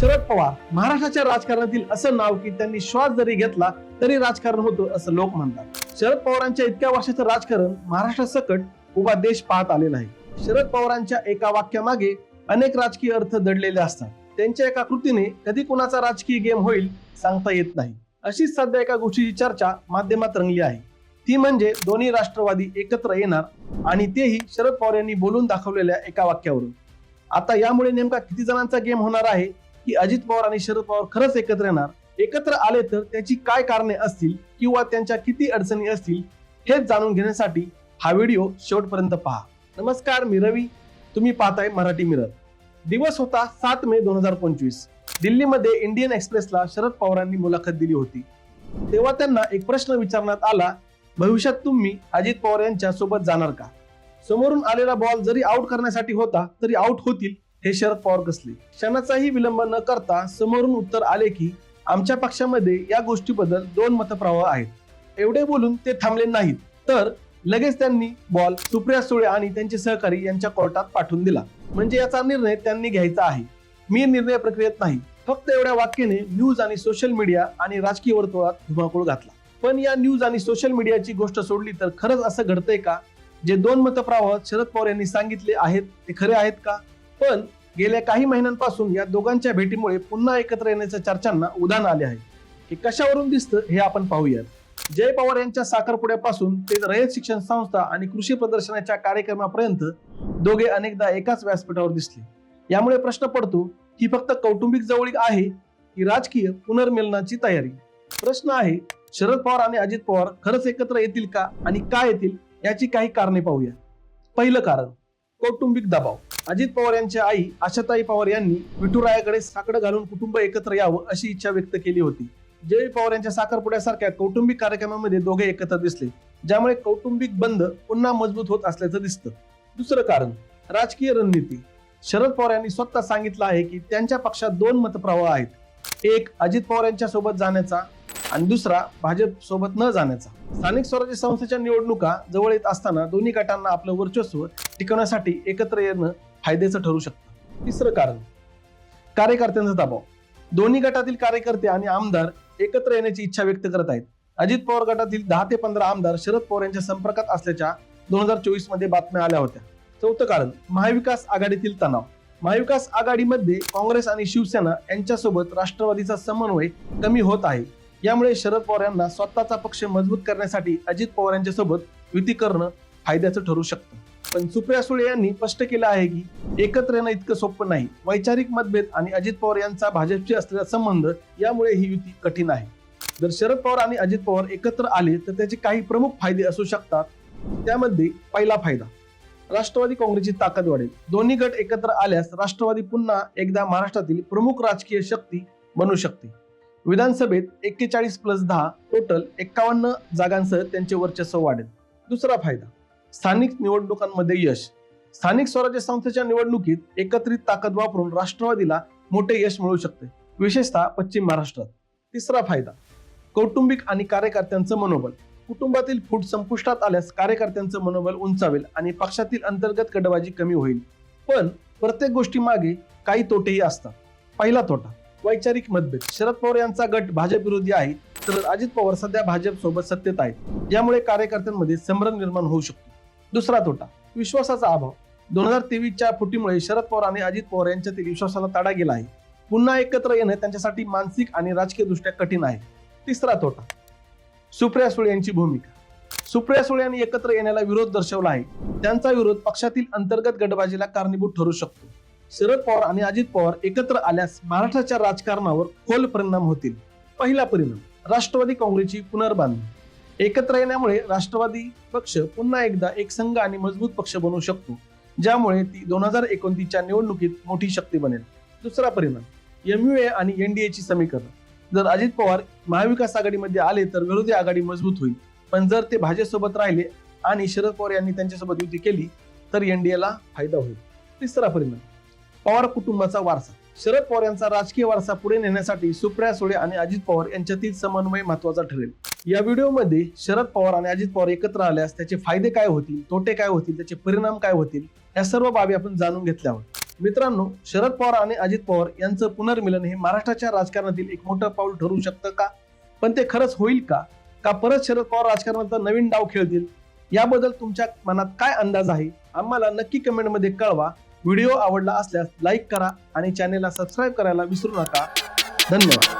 शरद पवार महाराष्ट्राच्या राजकारणातील असं नाव की त्यांनी श्वास जरी घेतला तरी राजकारण होतं असं लोक म्हणतात. शरद पवारांच्या इतक्या वर्षाचं राजकारण महाराष्ट्रासकट उभा देश पाहत आलेला आहे. शरद पवारांच्या एका वाक्यामागे अनेक राजकीय अर्थ दडलेले असतात. त्यांच्या एका कृतीने कधी कुणाचा राजकीय गेम होईल सांगता येत नाही. अशीच सध्या एका गोष्टीची चर्चा माध्यमात रंगली आहे. ती म्हणजे दोन्ही राष्ट्रवादी एकत्र येणार आणि तेही शरद पवार यांनी बोलून दाखवलेल्या एका वाक्यावरून. आता यामुळे नेमका किती जणांचा गेम होणार आहे की अजित पवार आणि शरद पवार खरंच एकत्र येणार. एकत्र आले तर त्याची काय कारणे असतील किंवा त्यांच्या किती अडचणी असतील हेच जाणून घेण्यासाठी हा व्हिडिओ शेवटपर्यंत पहा. नमस्कार मी रवी. तुम्ही पाहताय मराठी मिरर. दिवस होता सात मे दोन हजार पंचवीस. दिल्लीमध्ये इंडियन एक्सप्रेसला शरद पवारांनी मुलाखत दिली होती. तेव्हा त्यांना एक प्रश्न विचारण्यात आला भविष्यात तुम्ही अजित पवार यांच्या सोबत जाणार का? समोरून आलेला बॉल जरी आउट करण्यासाठी होता तरी आउट होतील. हे शरद पवार कसले? क्षणाचाही विलंब न करता समोरून उत्तर आले की आमच्या पक्षामध्ये या गोष्टीबद्दल दोन मतप्रवाह आहेत. एवढे बोलून ते थांबले नाहीत. तर लगेच त्यांनी बॉल सुप्रिया सुळे आणि त्यांचे सहकारी यांच्या कोर्टात पाठवून दिला. म्हणजे याचा निर्णय त्यांनी घ्यायचा आहे. मी निर्णय प्रक्रियेत नाही. फक्त एवढ्या वाक्याने न्यूज आणि सोशल मीडिया आणि राजकीय वर्तुळात धुमाकूळ घातला. पण या न्यूज आणि सोशल मीडियाची गोष्ट सोडली तर खरंच असं घडतंय का? जे दोन मतप्रवाह शरद पवार यांनी सांगितले आहेत ते खरे आहेत का? पण गेल्या काही महिन्यांपासून या दोघांच्या भेटीमुळे पुन्हा एकत्र येण्याच्या चर्चांना उदाहरण आले आहे. हे कशावरून दिसतं हे आपण पाहूयात. जय पवार यांच्या साखरपुड्यापासून ते रयत शिक्षण संस्था आणि कृषी प्रदर्शनाच्या कार्यक्रमापर्यंत दोघे अनेकदा एकाच व्यासपीठावर दिसले. यामुळे प्रश्न पडतो ही फक्त कौटुंबिक जवळीक आहे की राजकीय पुनर्मिलनाची तयारी? प्रश्न आहे शरद पवार आणि अजित पवार खरंच एकत्र येतील का आणि का येतील याची काही कारणे पाहूया पहिलं कारण कौटुंबिक दबाव. अजित पवार यांच्या आई आशाताई पवार यांनी विठुरायाकडे साकडं घालून कुटुंब एकत्र यावं अशी इच्छा व्यक्त केली होती. जय पवार यांच्या साखरपुड्यासारख्या कौटुंबिक कार्यक्रमामध्ये दोघे एकत्र दिसले ज्यामुळे कौटुंबिक बंध पुन्हा मजबूत होत असल्याचं दिसतं. दुसरं कारण राजकीय रणनीती. शरद पवार यांनी स्वतः सांगितलं आहे की त्यांच्या पक्षात दोन मतप्रवाह आहेत. एक अजित पवार यांच्या सोबत जाण्याचा आणि दुसरा भाजप सोबत न जाण्याचा. स्थानिक स्वराज्य संस्थेच्या निवडणुका जवळ येत असताना दोन्ही गटांना आपलं वर्चस्व टिकवण्यासाठी एकत्र येणं फायद्याचं ठरू शकतं. तिसरं कारण कार्यकर्त्यांचा दबाव. दोन्ही गटातील कार्यकर्ते आणि आमदार एकत्र येण्याची इच्छा व्यक्त करत आहेत. अजित पवार गटातील दहा ते पंधरा आमदार शरद पवार यांच्या संपर्कात असल्याच्या दोन हजार चोवीसमध्ये बातम्या आल्या होत्या. चौथं कारण महाविकास आघाडीतील तणाव. महाविकास आघाडीमध्ये काँग्रेस आणि शिवसेना यांच्यासोबत राष्ट्रवादीचा समन्वय कमी होत आहे. यामुळे शरद पवार यांना स्वतःचा पक्ष मजबूत करण्यासाठी अजित पवार यांच्या सोबत युती करणं फायद्याचं ठरू शकतं. पण सुप्रिया सुळे यांनी स्पष्ट केलं आहे की एकत्र येणं इतकं सोपं नाही. वैचारिक मतभेद आणि अजित पवार यांचा भाजपशी असलेला संबंध यामुळे ही युती कठीण आहे. जर शरद पवार आणि अजित पवार एकत्र आले तर त्याचे काही प्रमुख फायदे असू शकतात. त्यामध्ये पहिला फायदा राष्ट्रवादी काँग्रेसची ताकद वाढेल. दोन्ही गट एकत्र आल्यास राष्ट्रवादी पुन्हा एकदा महाराष्ट्रातील प्रमुख राजकीय शक्ती बनू शकते. विधानसभेत एक्केचाळीस प्लस दहा टोटल एक्कावन्न जागांसह त्यांचे वर्चस्व वाढेल. दुसरा फायदा स्थानिक निवडणुकांमध्ये यश. स्थानिक स्वराज्य संस्थेच्या निवडणुकीत एकत्रित ताकद वापरून राष्ट्रवादीला मोठे यश मिळू शकते विशेषतः पश्चिम महाराष्ट्रात. तिसरा फायदा कौटुंबिक आणि कार्यकर्त्यांचं मनोबल. कुटुंबातील फूट संपुष्टात आल्यास कार्यकर्त्यांचं मनोबल उंचावेल आणि पक्षातील अंतर्गत गटबाजी कमी होईल. पण प्रत्येक गोष्टी मागे काही तोटेही असतात. पहिला तोटा वैचारिक मतभेद. शरद पवार यांचा गट भाजप विरोधी आहे तर अजित पवार सध्या भाजप सोबत सत्तेत आहेत. यामुळे कार्यकर्त्यांमध्ये संभ्रम निर्माण होऊ शकतो. दुसरा तोटा विश्वासाचा अभाव. दोन हजार तेवीसच्या फुटीमुळे शरद पवार आणि अजित पवार यांच्यातील विश्वासाला तडा गेला आहे. पुन्हा एकत्र येणं त्यांच्यासाठी मानसिक आणि राजकीय दृष्ट्या कठीण आहे. तिसरा तोटा सुप्रिया सुळे यांची भूमिका. सुप्रिया सुळे यांनी एकत्र येण्याला विरोध दर्शवला आहे. त्यांचा विरोध पक्षातील अंतर्गत गटबाजीला कारणीभूत ठरू शकतो. शरद पवार आणि अजित पवार एकत्र आल्यास महाराष्ट्राच्या राजकारणावर खोल परिणाम होतील. पहिला परिणाम राष्ट्रवादी काँग्रेसची पुनर्बांधणी. एकत्र येण्यामुळे राष्ट्रवादी पक्ष पुन्हा एकदा एक संघ आणि मजबूत पक्ष बनू शकतो ज्यामुळे ती दोन हजार एकोणतीसच्या निवडणुकीत मोठी शक्ती बनेल. दुसरा परिणाम एमयूए आणि एनडीएची समीकरण. जर अजित पवार महाविकास आघाडीमध्ये आले तर विरोधी आघाडी मजबूत होईल. पण जर ते भाजपसोबत राहिले आणि शरद पवार यांनी त्यांच्यासोबत युती केली तर एनडीएला फायदा होईल. तिसरा परिणाम पवार कुटुंबाचा वारसा. शरद पवार यांचा राजकीय वारसा पुढे नेण्यासाठी सुप्रिया सुळे आणि अजित पवार यांच्यातील समन्वय महत्त्वाचा ठरेल. या व्हिडिओमध्ये शरद पवार आणि अजित पवार एकत्र आल्यास त्याचे फायदे काय होतील तोटे काय होतील त्याचे परिणाम काय होतील या सर्व बाबी आपण जाणून घेतल्या आहोत मित्रांनो शरद पवार आणि अजित पवार यांचं पुनर्मिलन हे महाराष्ट्राच्या राजकारणातील एक मोठं पाऊल ठरू शकतं का? पण ते खरंच होईल का? का परत शरद पवार राजकारणाचा नवीन डाव खेळतील? याबद्दल तुमच्या मनात काय अंदाज आहे? आम्हाला नक्की कमेंटमध्ये कळवा. व्हिडिओ आवडला असल्यास लाईक करा आणि चॅनेलला सबस्क्राईब करायला विसरू नका. धन्यवाद.